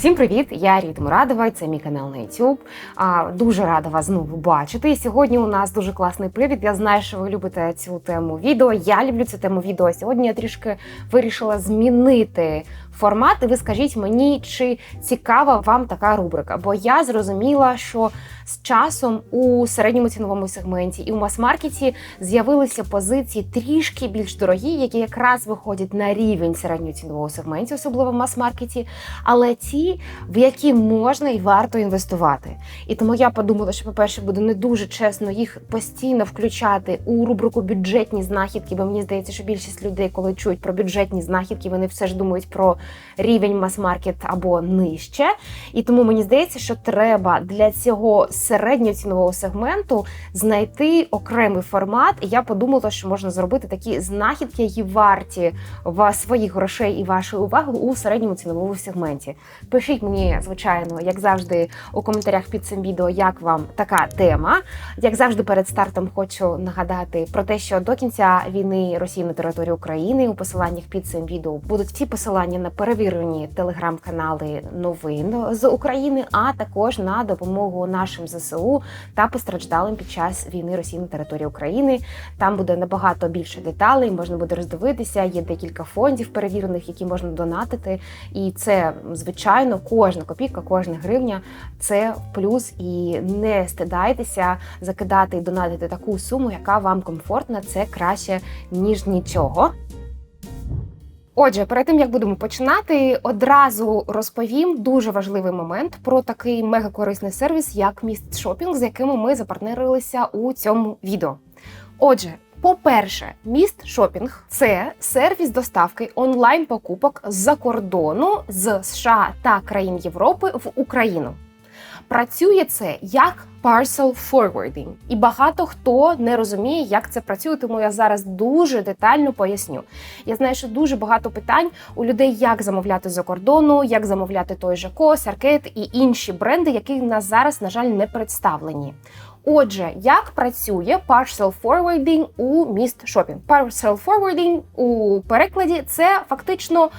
Всім привіт! Я Ріта Мурадова, це мій канал на YouTube. А, Дуже рада вас знову бачити. І сьогодні у нас дуже класний привід. Я знаю, що ви любите цю тему відео. Я люблю цю тему відео. Сьогодні я трішки вирішила змінити формат. І ви скажіть мені, чи цікава вам така рубрика? Бо я зрозуміла, що з часом у середньому ціновому сегменті і у мас-маркеті з'явилися позиції трішки більш дорогі, які якраз виходять на рівень середнього цінового сегменті, особливо в мас-маркеті, але в які можна і варто інвестувати. І тому я подумала, що, по-перше, буде не дуже чесно їх постійно включати у рубрику бюджетні знахідки, бо мені здається, що більшість людей, коли чують про бюджетні знахідки, вони все ж думають про рівень мас-маркет або нижче. І тому мені здається, що треба для цього середнього цінового сегменту знайти окремий формат. І я подумала, що можна зробити такі знахідки, які варті в своїх грошей і вашої уваги у середньому ціновому сегменті. Пишіть мені, звичайно, як завжди, у коментарях під цим відео, як вам така тема. Як завжди, перед стартом хочу нагадати про те, що до кінця війни Росії на території України у посиланнях під цим відео будуть всі посилання на перевірені телеграм-канали новин з України, а також на допомогу нашим ЗСУ та постраждалим під час війни Росії на території України. Там буде набагато більше деталей, можна буде роздивитися. Є декілька фондів перевірених, які можна донатити, і це звичайно кожна копійка, кожна гривня це плюс. І не стидайтеся закидати і донатити таку суму, яка вам комфортна. Це краще ніж нічого. Отже, перед тим як будемо починати, одразу розповім дуже важливий момент про такий мегакорисний сервіс, як Міст Шопінг, з якими ми запартнерилися у цьому відео. Отже, по-перше, міст шопінг це сервіс доставки онлайн покупок з-за кордону з США та країн Європи в Україну. Працює це як parcel forwarding. і багато хто не розуміє, як це працює. Тому я зараз дуже детально поясню. Я знаю, що дуже багато питань у людей, як замовляти за кордону, як замовляти той же Кос, і інші бренди, які в нас зараз, на жаль, не представлені. Отже, як працює parcel forwarding у міст шопінг? Parcel forwarding у перекладі це фактично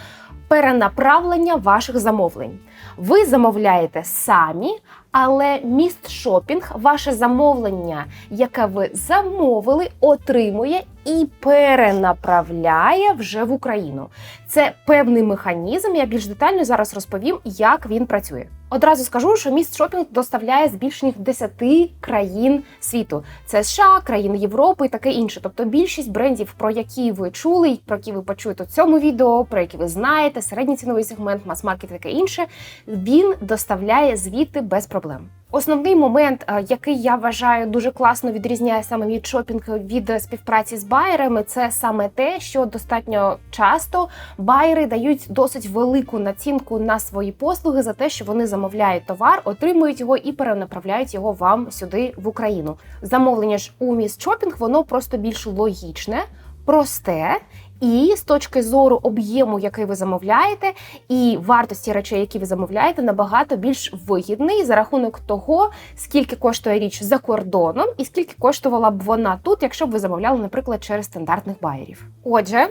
перенаправлення ваших замовлень. Ви замовляєте самі, але міст шопінг ваше замовлення, яке ви замовили, отримує і перенаправляє вже в Україну. Це певний механізм. Я більш детально зараз розповім, як він працює. Одразу скажу, що міст шопінг доставляє з більш ніж 10 країн світу. Це США, країни Європи і таке інше. Тобто більшість брендів, про які ви чули, про які ви почуєте у цьому відео, про які ви знаєте, середній ціновий сегмент, мас-маркет, таке інше. Він доставляє звідти без проблем. Основний момент, е, який я вважаю дуже класно відрізняє саме від шопінг від співпраці з байерами, це саме те, що достатньо часто байери дають досить велику націнку на свої послуги за те, що вони замовляють товар, отримують його і перенаправляють його вам сюди в Україну. Замовлення ж у міст шопінг воно просто більш логічне, просте і з точки зору об'єму, який ви замовляєте, і вартості речей, які ви замовляєте, набагато більш вигідний за рахунок того, скільки коштує річ за кордоном, і скільки коштувала б вона тут, якщо б ви замовляли, наприклад, через стандартних байерів. Отже.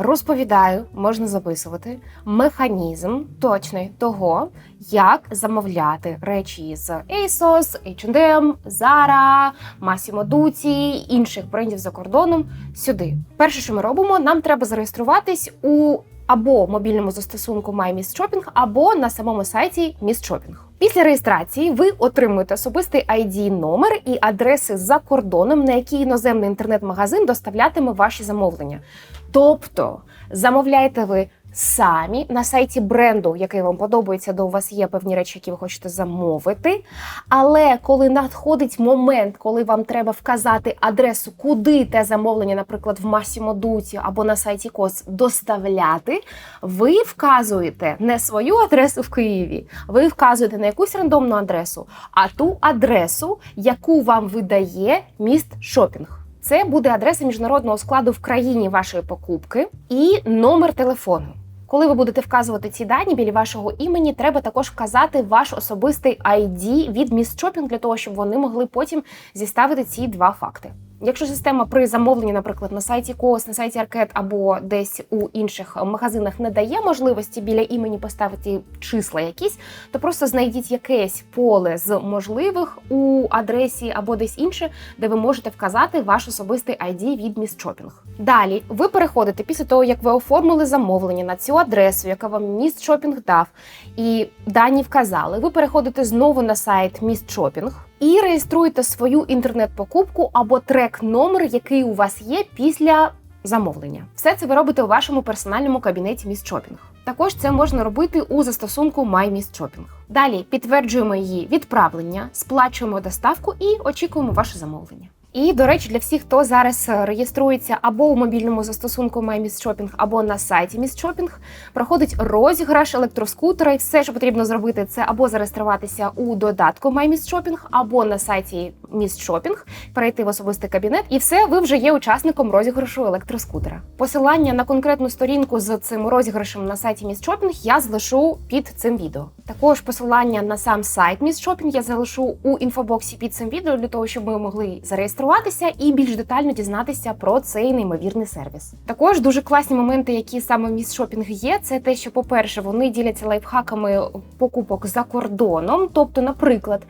Розповідаю, можна записувати механізм точний того, як замовляти речі з ASOS, H&M, Zara, Massimo Dutti, інших брендів за кордоном сюди. Перше, що ми робимо, нам треба зареєструватись у або мобільному застосунку MyMistShopping, або на самому сайті MistShopping. Після реєстрації ви отримуєте особистий id номер і адреси за кордоном, на які іноземний інтернет-магазин доставлятиме ваші замовлення. Тобто замовляєте ви самі на сайті бренду, який вам подобається, де у вас є певні речі, які ви хочете замовити. Але коли надходить момент, коли вам треба вказати адресу, куди те замовлення, наприклад, в Massimo Dutti або на сайті Кос доставляти, ви вказуєте не свою адресу в Києві, ви вказуєте не якусь рандомну адресу, а ту адресу, яку вам видає міст шопінг. Це буде адреса міжнародного складу в країні вашої покупки і номер телефону. Коли ви будете вказувати ці дані біля вашого імені, треба також вказати ваш особистий ID від міст для того, щоб вони могли потім зіставити ці два факти. Якщо система при замовленні, наприклад, на сайті КОС, на сайті Аркет або десь у інших магазинах не дає можливості біля імені поставити числа якісь, то просто знайдіть якесь поле з можливих у адресі або десь інше, де ви можете вказати ваш особистий ID від містшопінг. Далі ви переходите після того, як ви оформили замовлення на цю адресу, яка вам міст Шопінг дав, і дані вказали. Ви переходите знову на сайт Міст Шопінг і реєструєте свою інтернет-покупку або трек-номер, який у вас є після замовлення. Все це ви робите у вашому персональному кабінеті Міст Шопінг. Також це можна робити у застосунку MyMistShopping. Далі підтверджуємо її відправлення, сплачуємо доставку і очікуємо ваше замовлення. І, до речі, для всіх, хто зараз реєструється або у мобільному застосунку MyMistShopping, або на сайті MistShopping, проходить розіграш електроскутера. І все, що потрібно зробити, це або зареєструватися у додатку MyMistShopping, або на сайті MistShopping, перейти в особистий кабінет, і все, ви вже є учасником розіграшу електроскутера. Посилання на конкретну сторінку з цим розіграшем на сайті MistShopping я залишу під цим відео. Також посилання на сам сайт MistShopping я залишу у інфобоксі під цим відео для того, щоб ми могли зареєструватися і більш детально дізнатися про цей неймовірний сервіс. Також дуже класні моменти, які саме в MistShopping є, це те, що, по-перше, вони діляться лайфхаками покупок за кордоном. Тобто, наприклад,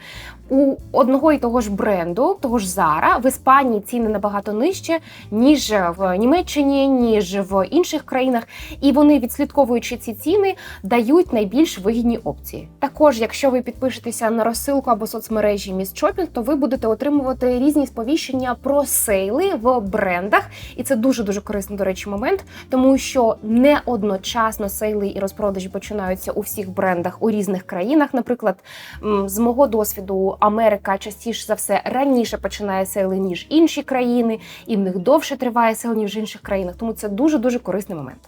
у одного і того ж бренду, того ж Zara, в Іспанії ціни набагато нижче, ніж в Німеччині, ніж в інших країнах. І вони, відслідковуючи ці ціни, дають найбільш вигідні опції. Також, якщо ви підпишетеся на розсилку або соцмережі MistShopping, то ви будете отримувати різні сповіщення про сейли в брендах, і це дуже дуже корисний, до речі, момент, тому що не одночасно сейли і розпродажі починаються у всіх брендах у різних країнах. Наприклад, з мого досвіду. Америка частіше за все раніше починає сейли, ніж інші країни, і в них довше триває сейл, ніж в інших країнах. Тому це дуже дуже корисний момент.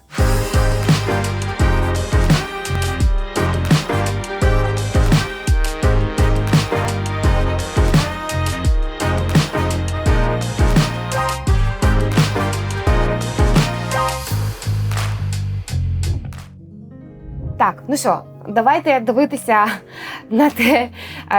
Так, ну що, давайте дивитися на те,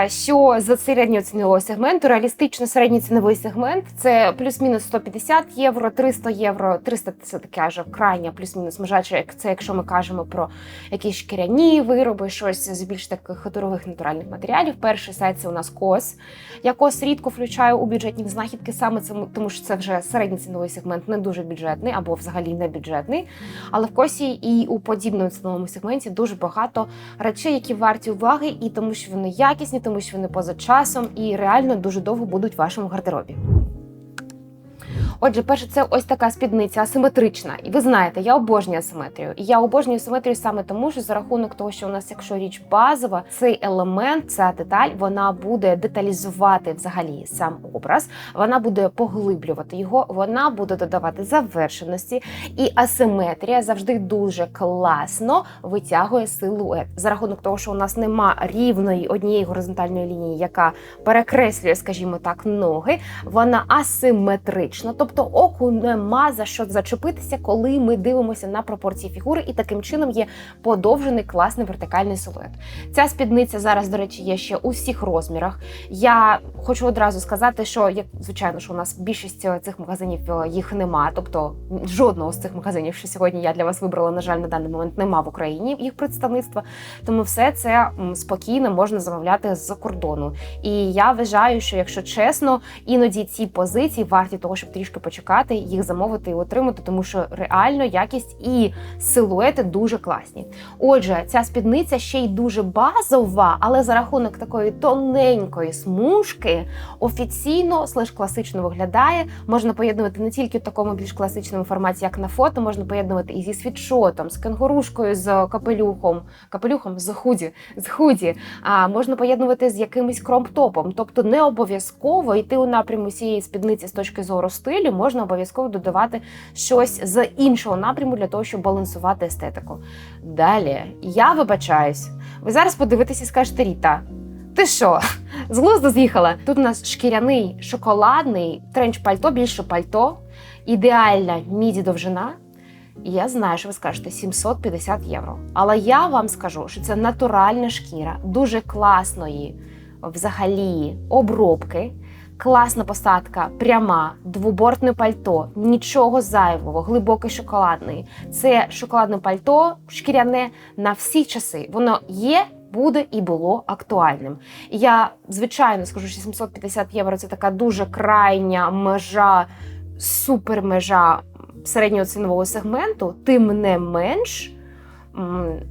що з середнього цінового сегменту. Реалістично середній ціновий сегмент це плюс-мінус 150 євро, 300 євро, 300 це таке аж крайня, плюс-мінус межа, це якщо ми кажемо про якісь шкіряні вироби, щось з більш таких ходорових натуральних матеріалів. Перший сайт це у нас кос. Я кос рідко включаю у бюджетні знахідки, саме це тому, що це вже середній ціновий сегмент, не дуже бюджетний або взагалі не бюджетний. Але в косі і у подібному ціновому сегменті дуже багато речей, які варті уваги, і тому, що вони якісні, тому що вони поза часом і реально дуже довго будуть в вашому гардеробі. Отже, перше, це ось така спідниця асиметрична. І ви знаєте, я обожнюю асиметрію. І я обожнюю асиметрію саме тому, що за рахунок того, що у нас, якщо річ базова, цей елемент, ця деталь, вона буде деталізувати взагалі сам образ, вона буде поглиблювати його, вона буде додавати завершеності. І асиметрія завжди дуже класно витягує силует. За рахунок того, що у нас нема рівної однієї горизонтальної лінії, яка перекреслює, скажімо так, ноги, вона асиметрична. Тобто Тобто оку нема за що зачепитися, коли ми дивимося на пропорції фігури, і таким чином є подовжений класний вертикальний силует. Ця спідниця зараз, до речі, є ще у всіх розмірах. Я хочу одразу сказати, що як звичайно, що у нас більшість цих магазинів е, їх нема. Тобто жодного з цих магазинів, що сьогодні я для вас вибрала, на жаль, на даний момент нема в Україні їх представництва. Тому все це спокійно можна замовляти з кордону. І я вважаю, що якщо чесно, іноді ці позиції варті того, щоб трішки почекати, їх замовити і отримати, тому що реально якість і силуети дуже класні. Отже, ця спідниця ще й дуже базова, але за рахунок такої тоненької смужки офіційно слеш класично виглядає. Можна поєднувати не тільки в такому більш класичному форматі, як на фото, можна поєднувати і зі світшотом, з кенгурушкою, з капелюхом, капелюхом з худі, з худі. А можна поєднувати з якимось кромптопом. Тобто не обов'язково йти у напряму цієї спідниці з точки зору стилю можна обов'язково додавати щось з іншого напряму для того, щоб балансувати естетику. Далі я вибачаюсь, ви зараз подивитеся і скажете Ріта. Ти що? З глузду з'їхала? Тут у нас шкіряний шоколадний тренч пальто, більше пальто, ідеальна міді довжина. Я знаю, що ви скажете 750 євро. Але я вам скажу, що це натуральна шкіра, дуже класної взагалі обробки Класна посадка, пряма, двобортне пальто, нічого зайвого, глибокий шоколадний. Це шоколадне пальто, шкіряне на всі часи. Воно є. Буде і було актуальним. Я звичайно скажу, що 750 євро це така дуже крайня межа, супермежа середнього цінового сегменту. Тим не менш,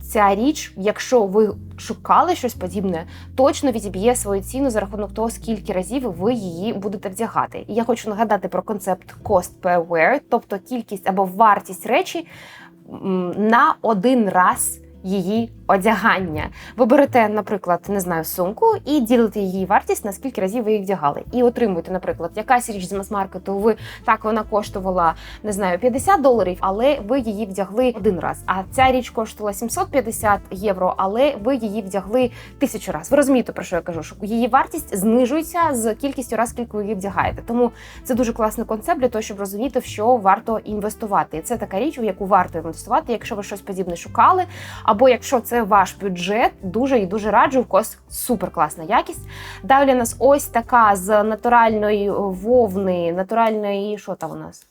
ця річ, якщо ви шукали щось подібне, точно відіб'є свою ціну за рахунок того, скільки разів ви її будете вдягати. І я хочу нагадати про концепт cost per wear, тобто кількість або вартість речі на один раз. Її одягання. Ви берете, наприклад, не знаю, сумку і ділите її вартість на скільки разів ви її вдягали. І отримуєте, наприклад, якась річ з мас-маркету, ви так вона коштувала не знаю 50 доларів, але ви її вдягли один раз. А ця річ коштувала 750 євро, але ви її вдягли тисячу разів. Ви розумієте, про що я кажу? Що її вартість знижується з кількістю разів, скільки ви її вдягаєте. Тому це дуже класний концепт для того, щоб розуміти, в що варто інвестувати. Це така річ, у яку варто інвестувати, якщо ви щось подібне шукали. Або якщо це ваш бюджет, дуже і дуже раджу, в кос супер класна якість. Далі у нас ось така з натуральної вовни, натуральної, що там у нас?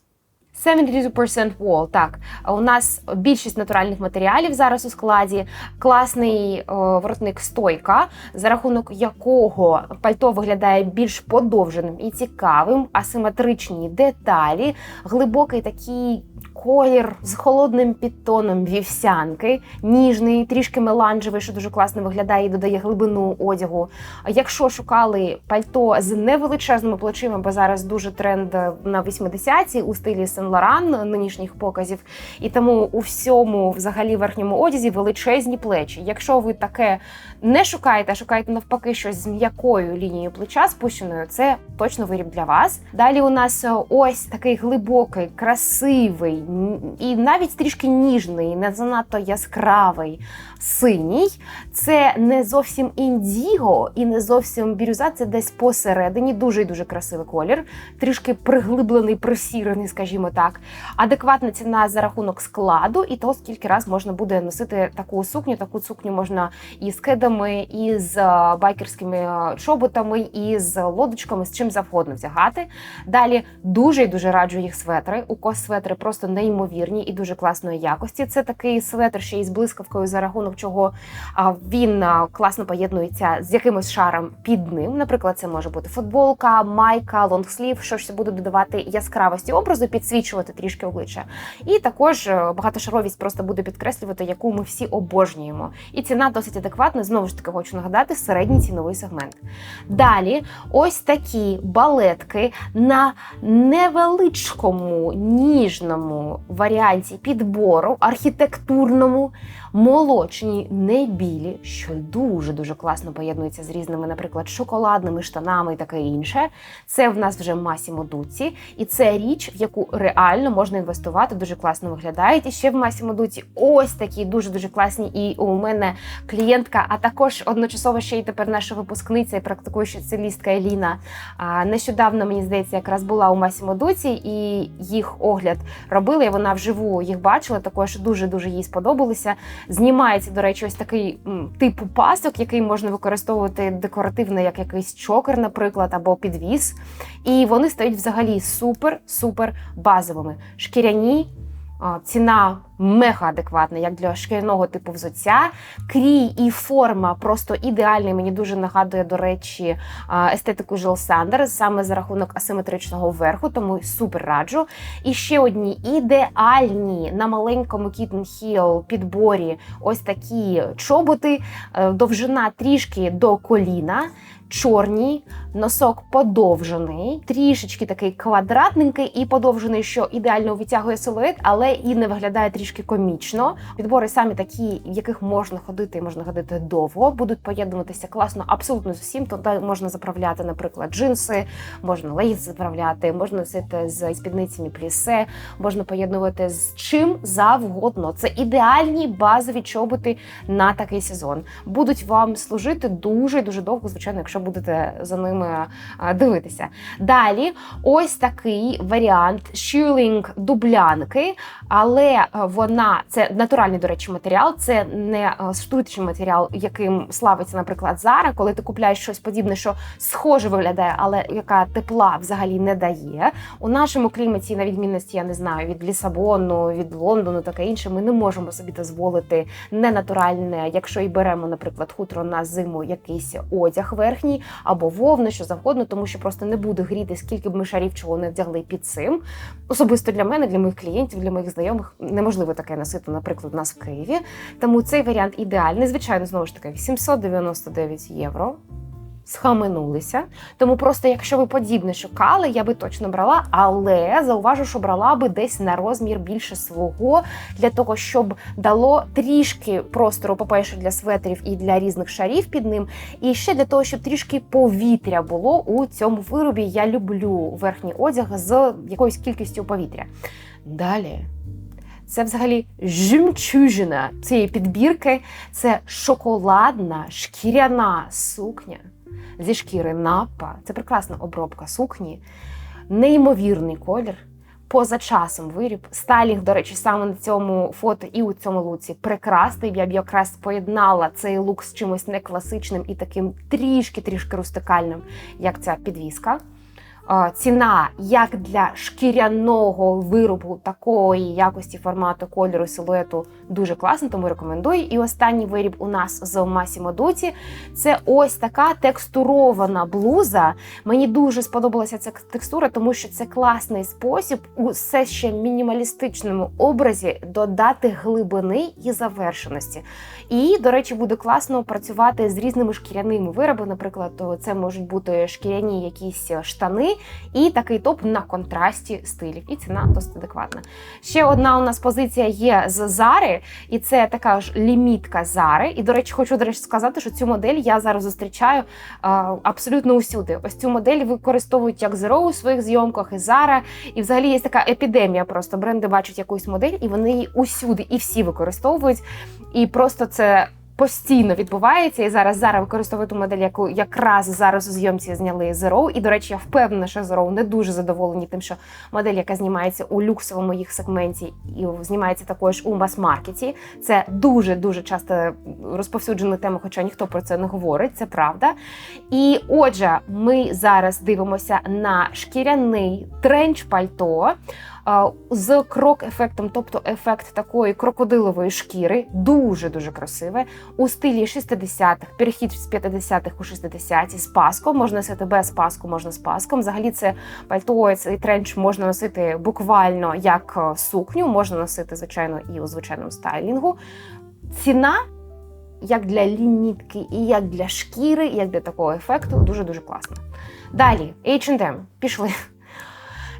72% wool, так. У нас більшість натуральних матеріалів зараз у складі. Класний о, воротник стойка, за рахунок якого пальто виглядає більш подовженим і цікавим, асиметричні деталі, глибокий такий колір з холодним підтоном вівсянки, ніжний, трішки меланжевий, що дуже класно виглядає і додає глибину одягу. Якщо шукали пальто з невеличезними плечима, бо зараз дуже тренд на 80-ті у стилі Сен Лоран нинішніх показів, і тому у всьому, взагалі, верхньому одязі величезні плечі. Якщо ви таке не шукаєте, а шукаєте навпаки щось з м'якою лінією плеча спущеною, це точно виріб для вас. Далі у нас ось такий глибокий, красивий і навіть трішки ніжний, не занадто яскравий синій. Це не зовсім індіго і не зовсім бірюза, це десь посередині. Дуже і дуже красивий колір, трішки приглиблений, присірений, скажімо так. Адекватна ціна за рахунок складу і того, скільки раз можна буде носити таку сукню. Таку сукню можна і з кедами, і з байкерськими чоботами, і з лодочками, з чим завгодно вдягати. Далі дуже і дуже раджу їх светри. У кос светри просто неймовірні і дуже класної якості. Це такий светр ще із блискавкою за рахунок чого він класно поєднується з якимось шаром під ним. Наприклад, це може бути футболка, майка, лонгслів, що ж буде додавати яскравості образу, підсвічувати трішки обличчя. І також е, багатошаровість просто буде підкреслювати, яку ми всі обожнюємо. І ціна досить адекватна. Знову ж таки, хочу нагадати, середній ціновий сегмент. Далі, ось такі балетки на невеличкому ніжному варіанті підбору, архітектурному, молочні, не білі, що дуже дуже класно поєднується з різними, наприклад, шоколадними штанами і таке інше. Це в нас вже Масімо Дуці, і це річ, в яку реально можна інвестувати. Дуже класно виглядають. І ще в Масімо Дуці ось такі дуже дуже класні. І у мене клієнтка, а також одночасово ще й тепер наша випускниця і практикуюча целістка Еліна. Нещодавно мені здається, якраз була у Масімо Дуці, і їх огляд робили. Вона вживу їх бачила. Також дуже дуже їй сподобалися. Знімається, до речі, ось такий типу пасок, який можна використовувати декоративно, як якийсь чокер, наприклад, або підвіс. І вони стають взагалі супер-супер базовими. Шкіряні. Ціна мега адекватна, як для шкіряного типу взуття. Крій і форма просто ідеальний. Мені дуже нагадує, до речі, естетику Жил Сандер, саме за рахунок асиметричного верху, тому супер раджу. І ще одні ідеальні на маленькому Kitten Heel підборі ось такі чоботи, е, довжина трішки до коліна чорні, носок подовжений, трішечки такий квадратненький і подовжений, що ідеально витягує силует, але і не виглядає трішки комічно. Підбори самі такі, в яких можна ходити, і можна ходити довго, будуть поєднуватися класно абсолютно з усім. Туди можна заправляти, наприклад, джинси, можна лейс заправляти, можна носити з спідницями плісе, можна поєднувати з чим завгодно. Це ідеальні базові чоботи на такий сезон. Будуть вам служити дуже дуже довго, звичайно, якщо якщо будете за ними дивитися. Далі ось такий варіант шюлінг дублянки, але вона це натуральний, до речі, матеріал, це не е, штучний матеріал, яким славиться, наприклад, Зара, коли ти купляєш щось подібне, що схоже виглядає, але яка тепла взагалі не дає. У нашому кліматі, на відмінності, я не знаю, від Лісабону, від Лондону, таке інше, ми не можемо собі дозволити ненатуральне, якщо і беремо, наприклад, хутро на зиму, якийсь одяг верхній або вовни, що завгодно, тому що просто не буде гріти, скільки б ми шарів чого не вдягли під цим. Особисто для мене, для моїх клієнтів, для моїх знайомих неможливо таке носити, наприклад, у нас в Києві. Тому цей варіант ідеальний. Звичайно, знову ж таки, 799 євро. Схаменулися. Тому просто, якщо ви подібне шукали, я би точно брала, але зауважу, що брала би десь на розмір більше свого для того, щоб дало трішки простору, по-перше, для светрів і для різних шарів під ним. І ще для того, щоб трішки повітря було у цьому виробі. Я люблю верхній одяг з якоюсь кількістю повітря. Далі. Це взагалі жемчужина цієї підбірки. Це шоколадна шкіряна сукня зі шкіри напа. Це прекрасна обробка сукні, неймовірний колір. Поза часом виріб. Стайлінг, до речі, саме на цьому фото і у цьому луці прекрасний. Я б якраз поєднала цей лук з чимось некласичним і таким трішки-трішки рустикальним, як ця підвіска. Ціна як для шкіряного виробу такої якості формату кольору силуету дуже класна, тому рекомендую. І останній виріб у нас з Massimo Dutti – це ось така текстурована блуза. Мені дуже сподобалася ця текстура, тому що це класний спосіб у все ще мінімалістичному образі додати глибини і завершеності. І, до речі, буде класно працювати з різними шкіряними виробами. Наприклад, це можуть бути шкіряні якісь штани і такий топ на контрасті стилів. І ціна досить адекватна. Ще одна у нас позиція є з Зари, і це така ж лімітка Зари. І, до речі, хочу до речі, сказати, що цю модель я зараз зустрічаю а, абсолютно усюди. Ось цю модель використовують як Zero у своїх зйомках, і Zara. І взагалі є така епідемія. Просто бренди бачать якусь модель, і вони її усюди, і всі використовують. І просто це постійно відбувається. І зараз зараз використовую ту модель, яку якраз зараз у зйомці зняли Zero. І, до речі, я впевнена, що Zero не дуже задоволені тим, що модель, яка знімається у люксовому їх сегменті, і знімається також у мас-маркеті. Це дуже дуже часто розповсюджена тема, хоча ніхто про це не говорить. Це правда. І отже, ми зараз дивимося на шкіряний тренч пальто з крок-ефектом, тобто ефект такої крокодилової шкіри, дуже дуже красиве. У стилі 60-х, перехід з 50-х у 60-ті з паском. Можна носити без паску, можна з паском. Взагалі, це пальто, цей тренч можна носити буквально як сукню, можна носити, звичайно, і у звичайному стайлінгу. Ціна. Як для лімітки, і як для шкіри, і як для такого ефекту, дуже дуже класно. Далі H&M. пішли.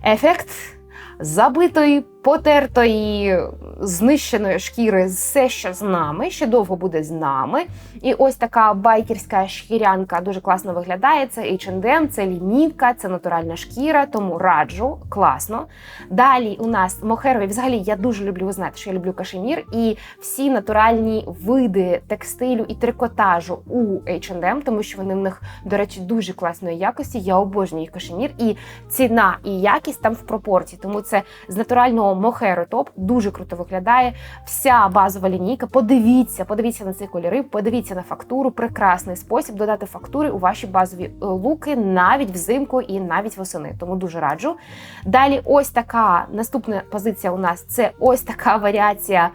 Ефект забитої, потертої, знищеної шкіри, все ще з нами, ще довго буде з нами. І ось така байкерська шкірянка дуже класно виглядає. Це H&M, це лімітка, це натуральна шкіра, тому раджу, класно. Далі у нас мохерові. Взагалі я дуже люблю, ви знаєте, що я люблю кашемір і всі натуральні види текстилю і трикотажу у H&M, тому що вони в них, до речі, дуже класної якості. Я обожнюю їх кашемір, і ціна і якість там в пропорції. Тому це з натурального мохеру топ дуже круто виглядає. Вся базова лінійка. Подивіться, подивіться на ці кольори, подивіться на фактуру. Прекрасний спосіб додати фактури у ваші базові е, луки навіть взимку і навіть восени. Тому дуже раджу. Далі, ось така наступна позиція у нас це ось така варіація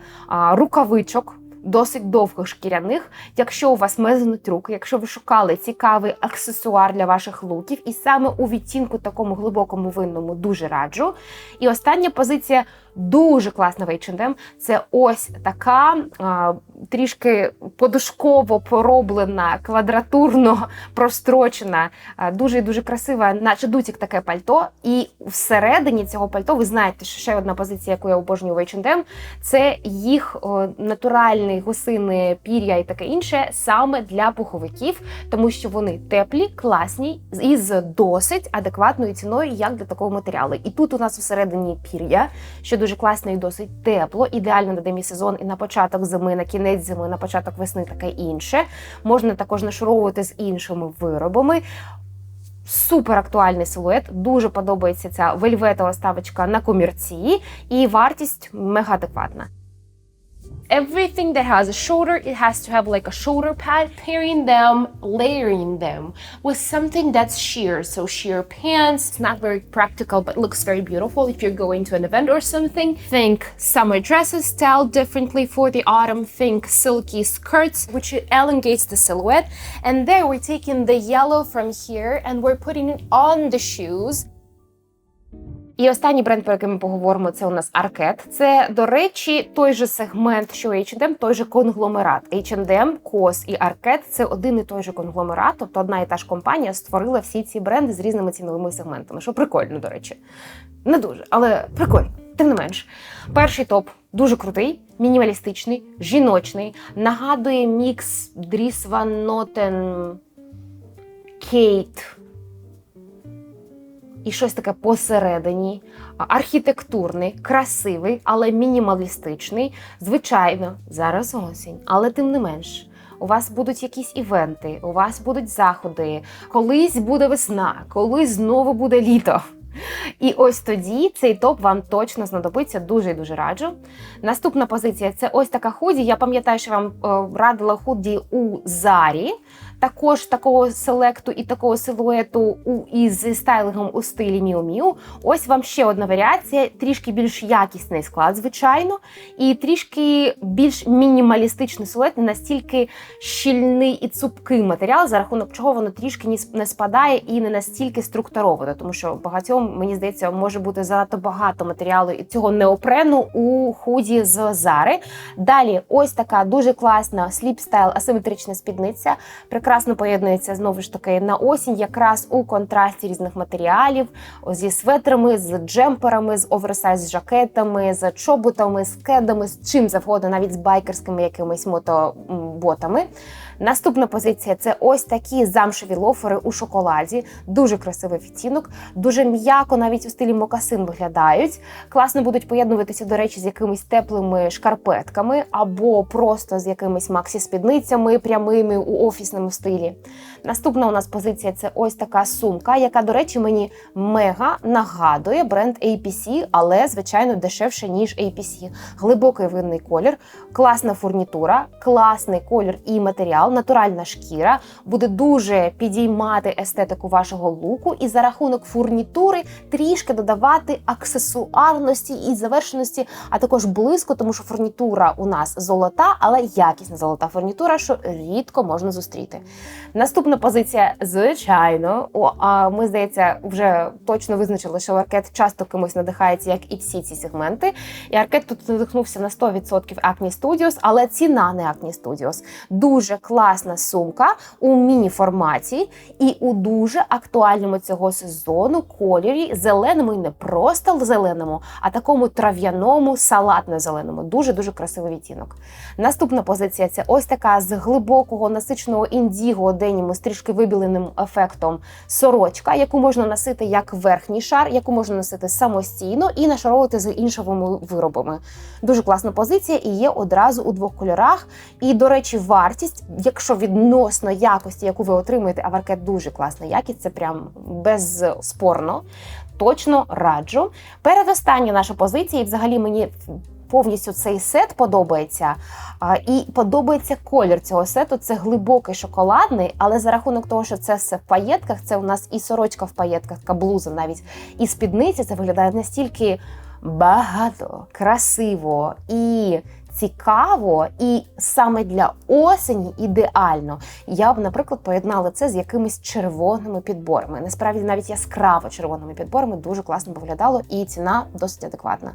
рукавичок досить довгих шкіряних. Якщо у вас мезнуть руки, якщо ви шукали цікавий аксесуар для ваших луків, і саме у відтінку такому глибокому винному дуже раджу. І остання позиція дуже класна в H&M, Це ось така а, трішки подушково пороблена, квадратурно прострочена, а, дуже дуже красива, наче дутік таке пальто. І всередині цього пальто ви знаєте, що ще одна позиція, яку я обожнюю в H&M, це їх о, натуральний гусини, пір'я і таке інше, саме для пуховиків, тому що вони теплі, класні і з досить адекватною ціною, як для такого матеріалу. І тут у нас всередині пір'я, що дуже класно і досить тепло, ідеально на демісезон і на початок зими, на кінець зими, на початок весни таке інше. Можна також нашуровувати з іншими виробами. Супер актуальний силует, дуже подобається ця вельветова ставочка на комірці, і вартість мега адекватна. Everything that has a shoulder, it has to have like a shoulder pad, pairing them, layering them with something that's sheer. So sheer pants, it's not very practical, but looks very beautiful if you're going to an event or something. Think summer dresses styled differently for the autumn. Think silky skirts, which elongates the silhouette. And there we're taking the yellow from here and we're putting it on the shoes. І останній бренд, про який ми поговоримо, це у нас Аркет. Це, до речі, той же сегмент, що H&M, той же конгломерат. H&M, COS і Аркет – це один і той же конгломерат, тобто одна і та ж компанія створила всі ці бренди з різними ціновими сегментами. Що прикольно, до речі. Не дуже, але прикольно. Тим не менш, перший топ дуже крутий, мінімалістичний, жіночний. Нагадує мікс Дрісван Нотен Кейт і щось таке посередині, архітектурний, красивий, але мінімалістичний. Звичайно, зараз осінь, але тим не менш. У вас будуть якісь івенти, у вас будуть заходи, колись буде весна, колись знову буде літо. І ось тоді цей топ вам точно знадобиться дуже і дуже раджу. Наступна позиція це ось така худі. Я пам'ятаю, що вам е, радила худі у Зарі. Також такого селекту і такого силуету із стайлингом у стилі Міу Міу. Ось вам ще одна варіація, трішки більш якісний склад, звичайно, і трішки більш мінімалістичний силует, не настільки щільний і цупкий матеріал, за рахунок чого воно трішки не спадає і не настільки структуровано, тому що багатьом, мені здається, може бути занадто багато матеріалу і цього неопрену у худі з Зари. Далі, ось така дуже класна сліп-стайл асиметрична спідниця. Прекрасно поєднується знову ж таки на осінь, якраз у контрасті різних матеріалів зі светрами, з джемперами, з оверсайз жакетами, з чоботами, з кедами, з чим завгодно, навіть з байкерськими якимись мотоботами. Наступна позиція це ось такі замшеві лофери у шоколаді. Дуже красивий відтінок, дуже м'яко, навіть у стилі мокасин виглядають. Класно будуть поєднуватися, до речі, з якимись теплими шкарпетками або просто з якимись максі-спідницями прямими у офісному стилі. Наступна у нас позиція це ось така сумка, яка, до речі, мені мега нагадує бренд APC, але звичайно дешевше ніж APC. Глибокий винний колір, класна фурнітура, класний колір і матеріал, натуральна шкіра буде дуже підіймати естетику вашого луку, і за рахунок фурнітури трішки додавати аксесуарності і завершеності, а також блиску, тому що фурнітура у нас золота, але якісна золота фурнітура, що рідко можна зустріти. Наступна позиція, звичайно, о, а ми здається, вже точно визначили, що Аркет часто кимось надихається, як і всі ці сегменти. І Аркет тут надихнувся на 100% Acne Studios, але ціна не Acne Studios. Дуже класна сумка у міні-форматі і у дуже актуальному цього сезону кольорі зеленому і не просто зеленому, а такому трав'яному, салатно-зеленому. Дуже дуже красивий відтінок. Наступна позиція це ось така з глибокого насиченого індіго деніму з трішки вибіленим ефектом сорочка, яку можна носити як верхній шар, яку можна носити самостійно і нашаровувати з іншими виробами. Дуже класна позиція і є одразу у двох кольорах. І, до речі, вартість, якщо відносно якості, яку ви отримуєте, а Варкет дуже класна якість, це прям безспорно. Точно раджу. Передостання наша позиція, і взагалі мені повністю цей сет подобається. І подобається колір цього сету. Це глибокий шоколадний, але за рахунок того, що це все в паєтках, це у нас і сорочка в паєтках, така блуза навіть, і спідниця, це виглядає настільки багато, красиво і цікаво, і саме для осені ідеально. Я б, наприклад, поєднала це з якимись червоними підборами. Насправді, навіть яскраво червоними підборами дуже класно виглядало, і ціна досить адекватна.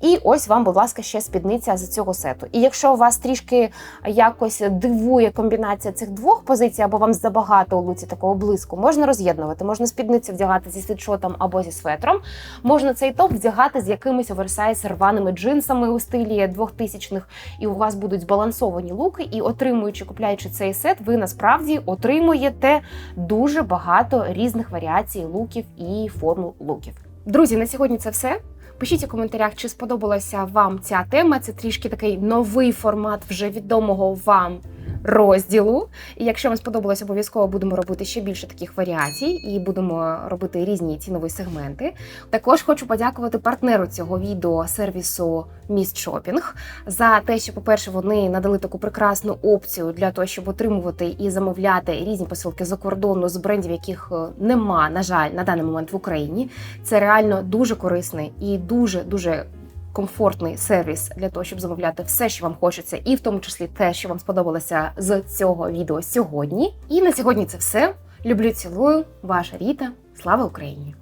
І ось вам, будь ласка, ще спідниця з цього сету. І якщо вас трішки якось дивує комбінація цих двох позицій, або вам забагато у луці такого блиску, можна роз'єднувати. Можна спідницю вдягати зі світшотом або зі светром. Можна цей топ вдягати з якимись оверсайз рваними джинсами у стилі 2000-х, і у вас будуть збалансовані луки. І отримуючи, купляючи цей сет, ви насправді отримуєте дуже багато різних варіацій луків і форму луків. Друзі, на сьогодні це все. Пишіть у коментарях, чи сподобалася вам ця тема. Це трішки такий новий формат вже відомого вам розділу. І якщо вам сподобалось, обов'язково будемо робити ще більше таких варіацій і будемо робити різні цінові сегменти. Також хочу подякувати партнеру цього відео сервісу Міст Шопінг за те, що, по-перше, вони надали таку прекрасну опцію для того, щоб отримувати і замовляти різні посилки за кордону з брендів, яких е, нема, на жаль, на даний момент в Україні. Це реально дуже корисний і дуже дуже. Комфортний сервіс для того, щоб замовляти все, що вам хочеться, і в тому числі те, що вам сподобалося з цього відео сьогодні. І на сьогодні це все. Люблю, цілую, ваша Ріта. Слава Україні!